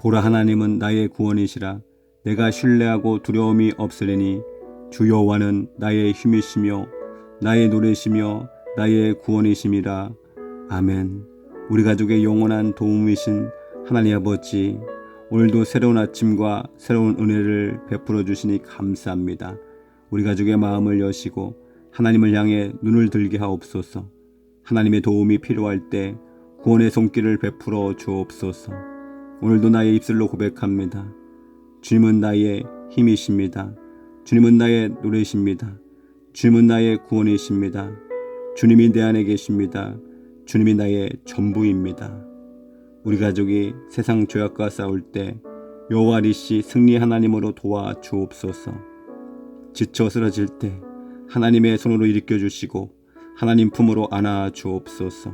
보라 하나님은 나의 구원이시라. 내가 신뢰하고 두려움이 없으리니 주 여호와는 나의 힘이시며 나의 노래시며 나의 구원이심이라. 아멘. 우리 가족의 영원한 도움이신 하나님 아버지 오늘도 새로운 아침과 새로운 은혜를 베풀어 주시니 감사합니다. 우리 가족의 마음을 여시고 하나님을 향해 눈을 들게 하옵소서. 하나님의 도움이 필요할 때 구원의 손길을 베풀어 주옵소서 오늘도 나의 입술로 고백합니다. 주님은 나의 힘이십니다. 주님은 나의 노래십니다. 주님은 나의 구원이십니다. 주님이 내 안에 계십니다. 주님이 나의 전부입니다. 우리 가족이 세상 죄악과 싸울 때 여호와 니시 승리 하나님으로 도와 주옵소서. 지쳐 쓰러질 때 하나님의 손으로 일으켜 주시고 하나님 품으로 안아 주옵소서.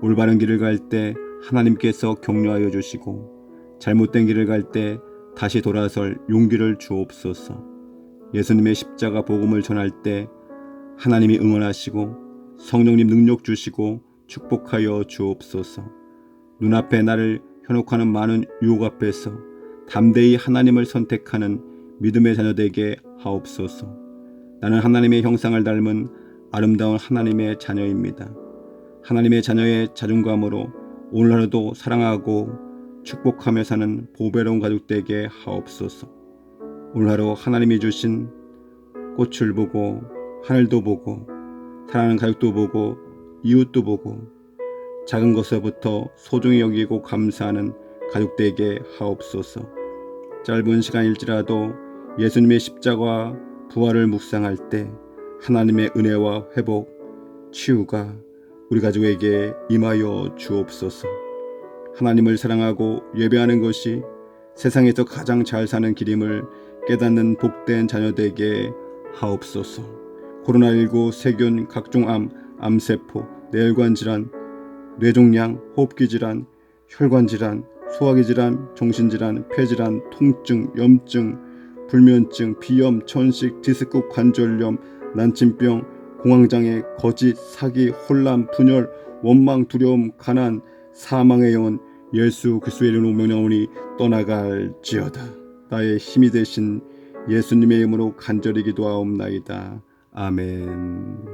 올바른 길을 갈 때 하나님께서 격려하여 주시고 잘못된 길을 갈 때 다시 돌아설 용기를 주옵소서. 예수님의 십자가 복음을 전할 때 하나님이 응원하시고 성령님 능력 주시고 축복하여 주옵소서. 눈앞에 나를 현혹하는 많은 유혹 앞에서 담대히 하나님을 선택하는 믿음의 자녀 되게 하옵소서. 나는 하나님의 형상을 닮은 아름다운 하나님의 자녀입니다. 하나님의 자녀의 자존감으로 오늘 하루도 사랑하고 축복하며 사는 보배로운 가족 되게 하옵소서. 오늘 하루 하나님이 주신 꽃을 보고 하늘도 보고 사랑하는 가족도 보고 이웃도 보고 작은 것에부터 소중히 여기고 감사하는 가족 되게 하옵소서. 짧은 시간일지라도 예수님의 십자가와 부활을 묵상할 때 하나님의 은혜와 회복, 치유가 우리 가족에게 임하여 주옵소서. 하나님을 사랑하고 예배하는 것이 세상에서 가장 잘 사는 길임을 깨닫는 복된 자녀되게 하옵소서. 코로나19 세균 각종 암, 암세포, 뇌혈관 질환, 뇌종양, 호흡기 질환, 혈관 질환, 소화기 질환, 정신 질환, 폐 질환, 통증, 염증, 불면증, 비염, 천식, 디스크 관절염, 난침병, 공황장애, 거짓, 사기, 혼란, 분열, 원망, 두려움, 가난, 사망의 영혼 예수 그리스도의 이름으로 명령하오니 떠나갈지어다. 나의 힘이 되신 예수님의 이름으로 간절히 기도하옵나이다. 아멘.